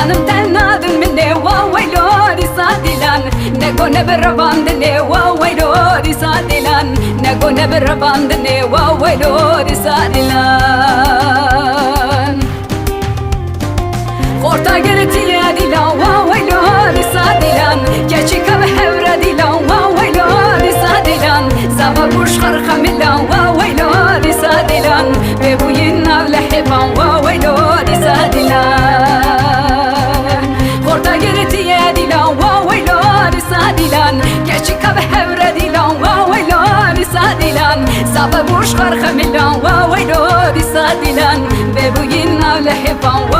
Canımdan aldın beni Vay vay lori sadilan. Ne gone bir rabandı ne Vay vay lori sadilan. Ne gone bir rabandı ne Vay vay lori sadilan. Korta geletiye dilan Korta geletiye dilan wa waylo risadilan Keçi kav hevre dilan wa waylo risadilan Zava kuş kharkamilan wa waylo risadilan Ve bu yinnav lehiban wa waylo risadilan